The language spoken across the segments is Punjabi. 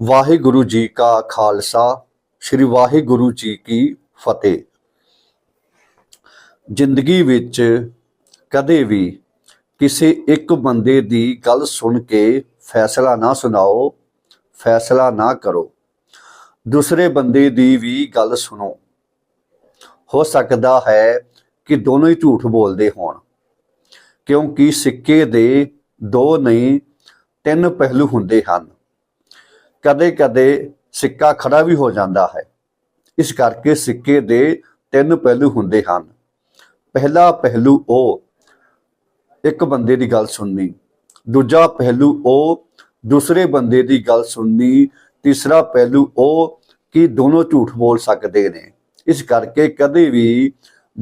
ਵਾਹਿਗੁਰੂ ਜੀ ਕਾ ਖਾਲਸਾ, ਸ੍ਰੀ ਵਾਹਿਗੁਰੂ ਜੀ ਕੀ ਫਤਿਹ। ਜ਼ਿੰਦਗੀ ਵਿੱਚ ਕਦੇ ਵੀ ਕਿਸੇ ਇੱਕ ਬੰਦੇ ਦੀ ਗੱਲ ਸੁਣ ਕੇ ਫੈਸਲਾ ਨਾ ਸੁਣਾਓ, ਫੈਸਲਾ ਨਾ ਕਰੋ। ਦੂਸਰੇ ਬੰਦੇ ਦੀ ਵੀ ਗੱਲ ਸੁਣੋ। ਹੋ ਸਕਦਾ ਹੈ ਕਿ ਦੋਨੋਂ ਹੀ ਝੂਠ ਬੋਲਦੇ ਹੋਣ, ਕਿਉਂਕਿ ਸਿੱਕੇ ਦੇ ਦੋ ਨਹੀਂ, ਤਿੰਨ ਪਹਿਲੂ ਹੁੰਦੇ ਹਨ। ਕਦੇ-ਕਦੇ ਸਿੱਕਾ ਖੜਾ ਵੀ ਹੋ ਜਾਂਦਾ ਹੈ। ਇਸ ਕਰਕੇ ਸਿੱਕੇ ਦੇ ਤਿੰਨ ਪਹਿਲੂ ਹੁੰਦੇ ਹਨ। ਪਹਿਲਾ ਪਹਿਲੂ ਉਹ ਇੱਕ ਬੰਦੇ ਦੀ ਗੱਲ ਸੁਣਨੀ। ਦੂਜਾ ਪਹਿਲੂ ਉਹ ਦੂਸਰੇ ਬੰਦੇ ਦੀ ਗੱਲ ਸੁਣਨੀ। ਤੀਸਰਾ ਪਹਿਲੂ ਉਹ ਕਿ ਦੋਨੋਂ ਝੂਠ ਬੋਲ ਸਕਦੇ ਨੇ। ਇਸ ਕਰਕੇ ਕਦੇ ਵੀ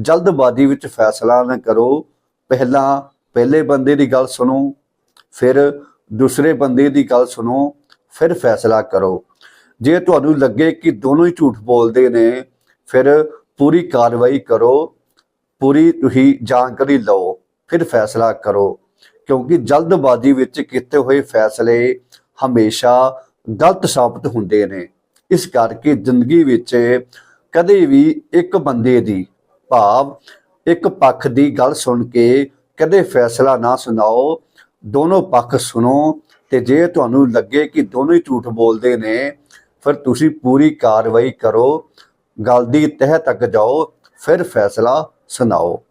ਜਲਦਬਾਜ਼ੀ ਵਿੱਚ ਫੈਸਲਾ ਨਾ ਕਰੋ। ਪਹਿਲਾਂ ਪਹਿਲੇ ਬੰਦੇ ਦੀ ਗੱਲ ਸੁਣੋ, ਫਿਰ ਦੂਸਰੇ ਬੰਦੇ ਦੀ ਗੱਲ ਸੁਣੋ। ਫਿਰ ਫੈਸਲਾ ਕਰੋ। ਜੇ ਤੁਹਾਨੂੰ ਲੱਗੇ ਕਿ ਦੋਨੋਂ ਹੀ ਝੂਠ ਬੋਲਦੇ ਨੇ, ਫਿਰ ਪੂਰੀ ਕਾਰਵਾਈ ਕਰੋ, ਪੂਰੀ ਤੁਸੀਂ ਜਾਣਕਾਰੀ ਲਓ, ਫਿਰ ਫੈਸਲਾ ਕਰੋ। ਕਿਉਂਕਿ ਜਲਦਬਾਜ਼ੀ ਵਿੱਚ ਕੀਤੇ ਹੋਏ ਫੈਸਲੇ ਹਮੇਸ਼ਾ ਗਲਤ ਸਾਬਤ ਹੁੰਦੇ ਨੇ। ਇਸ ਕਰਕੇ ਜ਼ਿੰਦਗੀ ਵਿੱਚ ਕਦੇ ਵੀ ਇੱਕ ਬੰਦੇ ਦੀ ਭਾਵ, ਇੱਕ ਪੱਖ ਦੀ ਗੱਲ ਸੁਣ ਕੇ ਕਦੇ ਫੈਸਲਾ ਨਾ ਸੁਣਾਓ। ਦੋਨੋਂ ਪੱਖ ਸੁਣੋ ਤੇ ਜੇ ਤੁਹਾਨੂੰ ਲੱਗੇ ਕਿ ਦੋਨੋਂ ਹੀ ਝੂਠ ਬੋਲਦੇ ਨੇ, ਫਿਰ ਤੁਸੀਂ ਪੂਰੀ ਕਾਰਵਾਈ ਕਰੋ, ਗੱਲ ਦੀ ਤਹਿ ਤੱਕ ਜਾਓ, ਫਿਰ ਫੈਸਲਾ ਸੁਣਾਓ।